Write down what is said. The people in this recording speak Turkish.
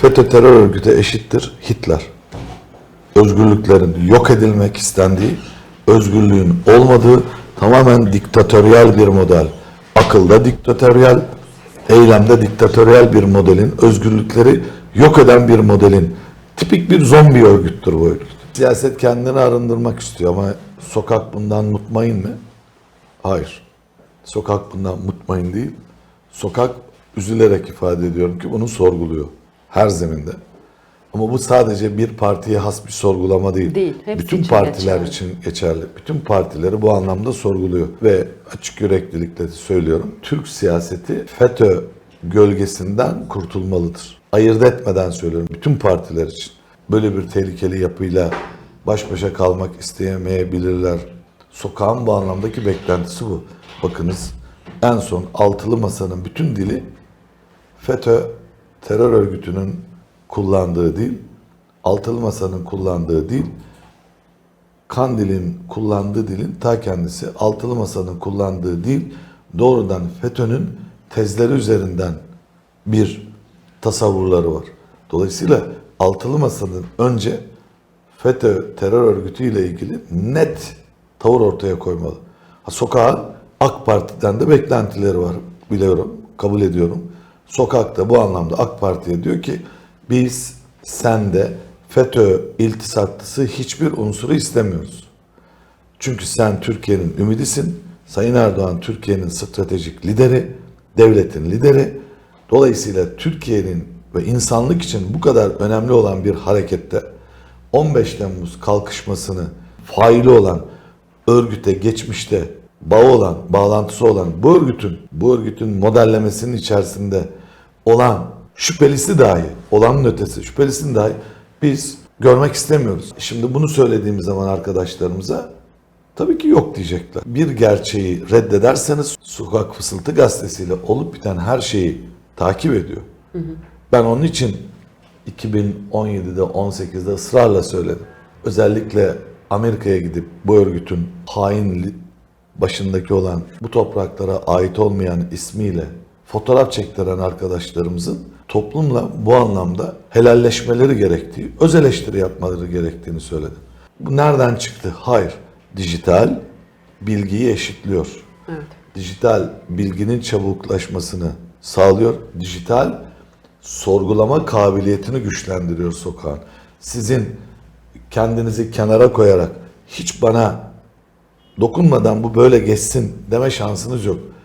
FETÖ terör örgütü eşittir Hitler. Özgürlüklerin yok edilmek istendiği, özgürlüğün olmadığı tamamen diktatöryel bir model. Akılda diktatöryel, eylemde diktatöryel bir modelin, özgürlükleri yok eden bir modelin tipik bir zombi örgüttür bu örgüt. Siyaset kendini arındırmak istiyor ama sokak bundan mutmain mi? Hayır. Sokak bundan mutmain değil. Sokak üzülerek ifade ediyorum ki bunu sorguluyor. Her zeminde. Ama bu sadece bir partiye has bir sorgulama değil. Değil, hepsi Bütün için partiler geçerli. için geçerli. Bütün partileri bu anlamda sorguluyor. Ve açık yüreklilikle söylüyorum. Türk siyaseti FETÖ gölgesinden kurtulmalıdır. Ayırt etmeden söylüyorum. Bütün partiler için. Böyle bir tehlikeli yapıyla baş başa kalmak isteyemeyebilirler. Sokağın bu anlamdaki beklentisi bu. Bakınız en son altılı masanın bütün dili FETÖ terör örgütünün kullandığı dil, altılı masanın kullandığı dil, Kandil'in kullandığı dilin ta kendisi, altılı masanın kullandığı dil doğrudan FETÖ'nün tezleri üzerinden bir tasavvurları var. Dolayısıyla altılı masanın önce FETÖ terör örgütüyle ilgili net tavır ortaya koymalı. Ha, sokağın AK Parti'den de beklentileri var biliyorum, kabul ediyorum. Sokakta bu anlamda AK Parti'ye diyor ki biz sende FETÖ iltisaklısı hiçbir unsuru istemiyoruz. Çünkü sen Türkiye'nin ümidisin. Sayın Erdoğan Türkiye'nin stratejik lideri, devletin lideri. Dolayısıyla Türkiye'nin ve insanlık için bu kadar önemli olan bir harekette 15 Temmuz kalkışmasını faili olan örgüte geçmişte bağı olan, bağlantısı olan bu örgütün, bu örgütün modellemesinin içerisinde olan şüphelisi dahi, olanın ötesi şüphelisini dahi biz görmek istemiyoruz. Şimdi bunu söylediğimiz zaman arkadaşlarımıza tabii ki yok diyecekler. Bir gerçeği reddederseniz Sokak Fısıltı Gazetesi'yle olup biten her şeyi takip ediyor. Ben onun için 2017'de 18'de ısrarla söyledim. Özellikle Amerika'ya gidip bu örgütün hain başındaki olan bu topraklara ait olmayan ismiyle fotoğraf çektiren arkadaşlarımızın toplumla bu anlamda helalleşmeleri gerektiği, öz eleştiri yapmaları gerektiğini söyledim. Bu nereden çıktı? Hayır. Dijital bilgiyi eşitliyor. Evet. Dijital bilginin çabuklaşmasını sağlıyor. Dijital sorgulama kabiliyetini güçlendiriyor sokağın. Sizin kendinizi kenara koyarak hiç bana dokunmadan bu böyle geçsin deme şansınız yok.